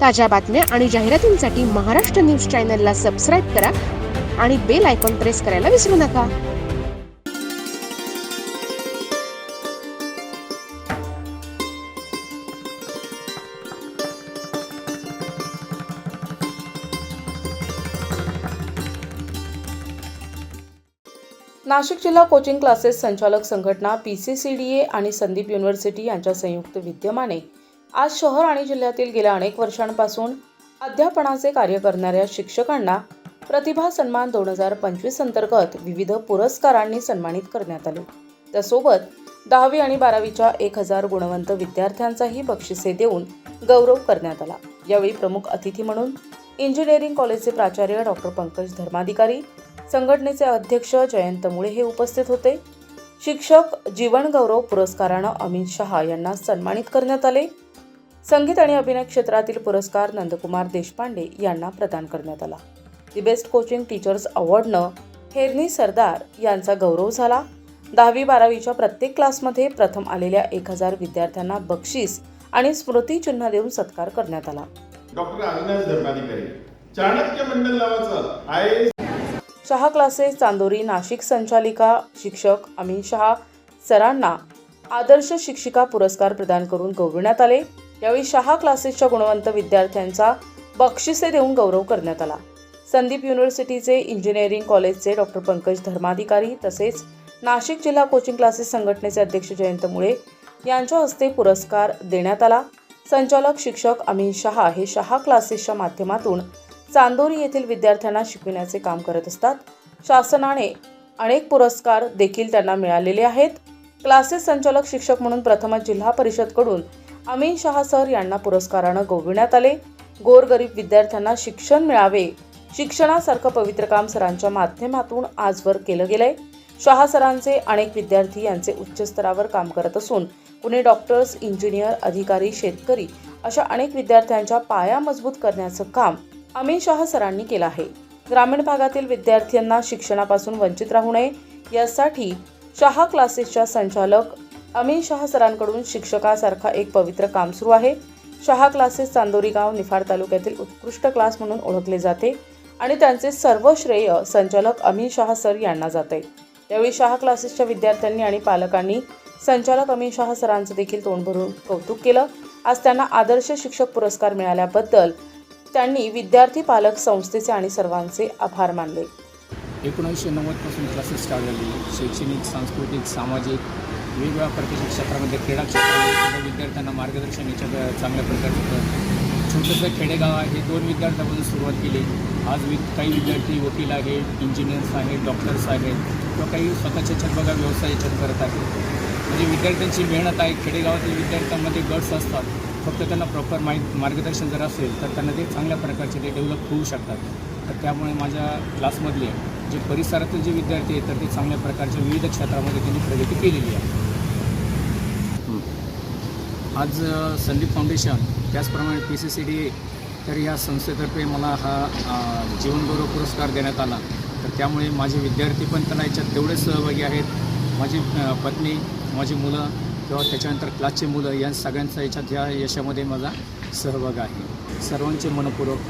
ताज्या बातम्या आणि जाहिरातींसाठी महाराष्ट्र न्यूज चॅनलला सबस्क्राईब करा आणि बेल आयकॉन प्रेस करायला विसरू नका. नाशिक जिल्हा कोचिंग क्लासेस संचालक संघटना P C C D A आणि संदीप युनिव्हर्सिटी यांच्या संयुक्त विद्यमाने आज शहर आणि जिल्ह्यातील गेल्या अनेक वर्षांपासून अध्यापनाचे कार्य करणाऱ्या शिक्षकांना प्रतिभा सन्मान दोन हजार पंचवीस अंतर्गत विविध पुरस्कारांनी सन्मानित करण्यात आले. त्यासोबत दहावी आणि बारावीच्या एक हजार गुणवंत विद्यार्थ्यांचाही बक्षिसे देऊन गौरव करण्यात आला. यावेळी प्रमुख अतिथी म्हणून इंजिनिअरिंग कॉलेजचे प्राचार्य डॉक्टर पंकज धर्माधिकारी संघटनेचे अध्यक्ष जयंत मुळे हे उपस्थित होते. शिक्षक जीवन गौरव पुरस्कारानं अमित शहा यांना सन्मानित करण्यात आले. संगीत आणि अभिनय क्षेत्रातील पुरस्कार नंदकुमार देशपांडे यांना प्रदान करण्यात आला. दी बेस्ट कोचिंग टीचर्स अवॉर्डनं हेरनी सरदार यांचा गौरव झाला. दहावी बारावीच्या प्रत्येक क्लासमध्ये प्रथम आलेल्या एक हजार विद्यार्थ्यांना बक्षीस आणि स्मृतिचिन्ह देऊन सत्कार करण्यात आला. डॉक्टर अविनाश धर्माधिकारी चाणक्य मंडल नावाचं I S Shah classes Chandori Nashik संचालिका शिक्षक अमित शहा सरांना आदर्श शिक्षिका पुरस्कार प्रदान करून गौरविण्यात आले. यावेळी शहा क्लासेसच्या गुणवंत विद्यार्थ्यांचा बक्षिसे देऊन गौरव करण्यात आला. संदीप युनिव्हर्सिटीचे इंजिनिअरिंग कॉलेजचे डॉक्टर पंकज धर्माधिकारी तसेच नाशिक जिल्हा कोचिंग क्लासेस संघटनेचे अध्यक्ष जयंत मुळे यांच्या हस्ते पुरस्कार देण्यात आला. संचालक शिक्षक अमित शहा हे शहा क्लासेसच्या माध्यमातून चांदोरी येथील विद्यार्थ्यांना शिकविण्याचे काम करत असतात. शासनाने अनेक पुरस्कार देखील त्यांना मिळालेले आहेत. क्लासेस संचालक शिक्षक म्हणून प्रथमच जिल्हा परिषदकडून अमीन शहा सर यांना पुरस्कारानं गौविण्यात आले. गोरगरीब विद्यार्थ्यांना शिक्षण मिळावे शिक्षणासारखं पवित्र काम सरांच्या माध्यमातून आजवर केलं गेलंय. शहा सरांचे अनेक विद्यार्थी यांचे उच्च स्तरावर काम करत असून कुणी डॉक्टर्स इंजिनियर अधिकारी शेतकरी अशा अनेक विद्यार्थ्यांच्या पाया मजबूत करण्याचं काम अमित शाह सरांनी केला आहे. ग्रामीण भागातील विद्यार्थ्यांना शिक्षणापासून वंचित राहू नये यासाठी शहा क्लासेसच्या संचालक अमित शाह सरांकडून शिक्षकासारखा एक पवित्र काम सुरू आहे. शहा क्लासेस चांदोरी गाव निफाड तालुक्यातील उत्कृष्ट क्लास म्हणून ओळखले जाते आणि त्यांचे सर्व श्रेय संचालक अमित शाह सर यांना जाते. यावेळी शहा क्लासेसच्या विद्यार्थ्यांनी आणि पालकांनी संचालक अमित शाह सरांचं देखील तोंड भरून कौतुक केलं. आज त्यांना आदर्श शिक्षक पुरस्कार मिळाल्याबद्दल त्यांनी विद्यार्थी पालक संस्थेचे आणि सर्वांचे आभार मानले. एकोणीसशे नव्वदपासून क्लासेस स्टार्ट झाले. शैक्षणिक सांस्कृतिक सामाजिक वेगवेगळ्या प्रकारच्या क्षेत्रामध्ये क्रीडा क्षेत्रामध्ये विद्यार्थ्यांना मार्गदर्शन याच्या चांगल्या प्रकारचं होतं. छोटंसं खेडेगाव आहे. दोन विद्यार्थ्यांपासून सुरुवात केली. आज वि काही विद्यार्थी वकील आहेत इंजिनियर्स आहेत डॉक्टर्स आहेत. किंवा काही स्वतःच्या याच्यात बघा व्यवसाय याच्यात करत आहेत. म्हणजे विद्यार्थ्यांची मेहनत आहे. खेडेगावातील विद्यार्थ्यांमध्ये गट्स असतात. फक्त त्यांना प्रॉपर माहीत मार्गदर्शन जर असेल तर त्यांना ते चांगल्या प्रकारचे ते डेव्हलप होऊ शकतात. तर त्यामुळे माझ्या क्लासमधले जे परिसरातील जे विद्यार्थी आहेत तर ते चांगल्या प्रकारच्या विविध क्षेत्रामध्ये त्यांनी प्रगती केलेली आहे. आज संदीप फाउंडेशन त्याचप्रमाणे पी सी सी डी तर या संस्थेतर्फे मला हा जीवनगौरव पुरस्कार देण्यात आला. तर त्यामुळे माझे विद्यार्थी पण त्याला याच्यात तेवढेच सहभागी आहेत. माझी पत्नी माझी मुलं किंवा त्याच्यानंतर क्लासचे मुलं या सगळ्यांचा याच्यात या यशामध्ये माझा सहभाग आहे. सर्वांचे मनपूर्वक